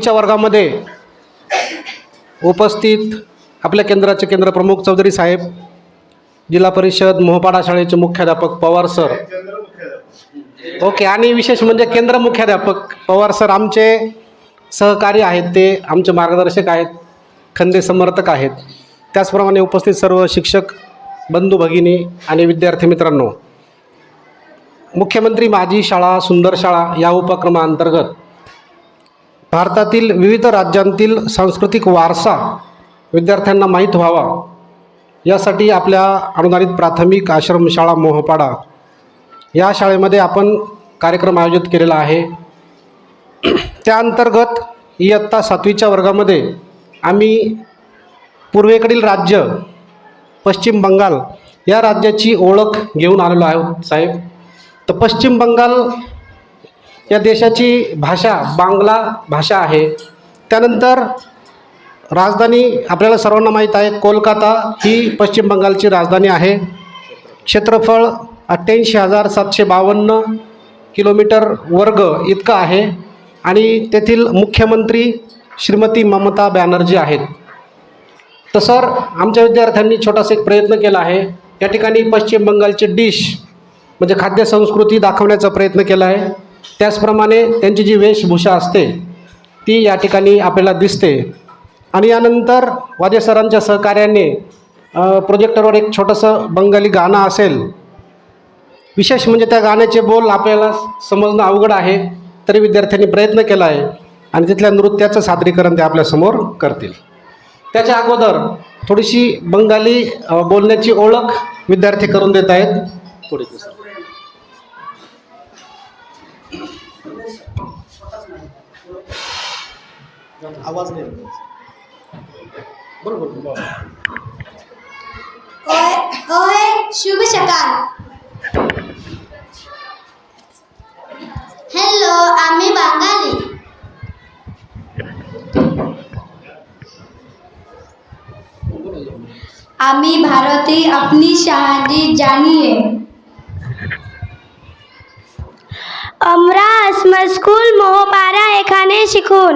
च्या वर्गामध्ये उपस्थित आपल्या केंद्राचे केंद्रप्रमुख चौधरी साहेब जिल्हा परिषद मोहपाडा शाळेचे मुख्याध्यापक पवार सर. ओके आणि विशेष म्हणजे केंद्र मुख्याध्यापक पवार सर आमचे सहकारी आहेत ते आमचे मार्गदर्शक आहेत खंदे समर्थक आहेत. त्याचप्रमाणे उपस्थित सर्व शिक्षक बंधू भगिनी आणि विद्यार्थी मित्रांनो मुख्यमंत्री माझी शाळा सुंदर शाळा या उपक्रमाअंतर्गत भारतातील विविध राज्यांतील सांस्कृतिक वारसा विद्यार्थ्यांना माहीत व्हावा. यासाठी आपल्या अनुदानित प्राथमिक आश्रमशाळा मोहपाडा या शाळेमध्ये आपण कार्यक्रम आयोजित केलेला आहे. त्या अंतर्गत इयत्ता सातवीच्या वर्गामध्ये आम्ही पूर्वेकडील राज्य पश्चिम बंगाल या राज्याची ओळख घेऊन आलेलो आहोत साहेब. तर पश्चिम बंगाल या देशाची भाषा बांगला भाषा आहे. त्यानंतर राजधानी आपल्याला सर्वांना माहीत आहे कोलकाता ही पश्चिम बंगालची राजधानी आहे. क्षेत्रफळ अठ्ठ्याऐंशी हजार सातशे बावन्न किलोमीटर वर्ग इतकं आहे आणि तेथील मुख्यमंत्री श्रीमती ममता बॅनर्जी आहेत. तर सर आमच्या विद्यार्थ्यांनी छोटासा एक प्रयत्न केला आहे. या ठिकाणी पश्चिम बंगालची डिश म्हणजे खाद्य संस्कृती दाखवण्याचा प्रयत्न केला आहे. त्याचप्रमाणे त्यांची जी वेशभूषा असते ती या ठिकाणी आपल्याला दिसते. आणि यानंतर वाजे सरांच्या सहकार्याने प्रोजेक्टरवर एक छोटंसं बंगाली गाणं असेल. विशेष म्हणजे त्या गाण्याचे बोल आपल्याला समजणं अवघड आहे तरी विद्यार्थ्यांनी प्रयत्न केला आहे आणि तिथल्या नृत्याचं सादरीकरण ते आपल्यासमोर करतील. त्याच्या अगोदर थोडीशी बंगाली बोलण्याची ओळख विद्यार्थी करून देत आहेत. थोडी आवाज नाही बरोबर. होय होय शुभ सकाळ. हॅलो आम्ही बांगाली. आम्ही भारती अपनी शादी जानिए. আমরা আসমা স্কুল মোহপাড়া এখানে শিখুন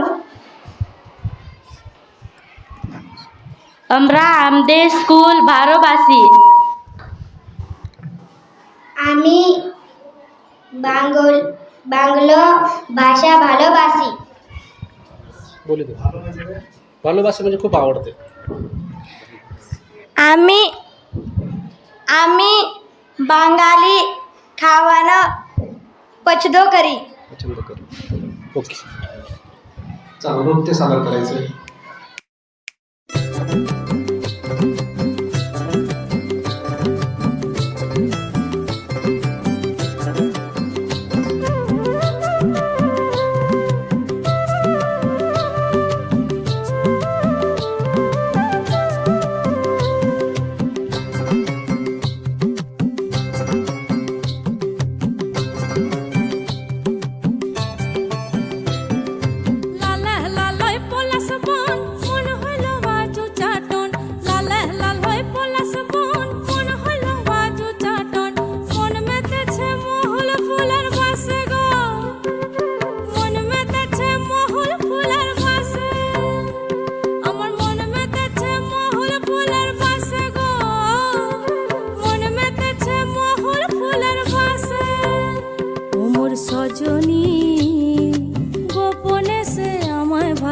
আমরা আমাদের স্কুল ভালোবাসি আমি বাঙ্গল বাংলো ভাষা ভালোবাসি बोलू दे भालोबासा म्हणजे खूप आवडते আমি আমি বাঙালি খাওয়ানো पचदो करी पचंद करू ओके. चालू नृत्य सादर करायचं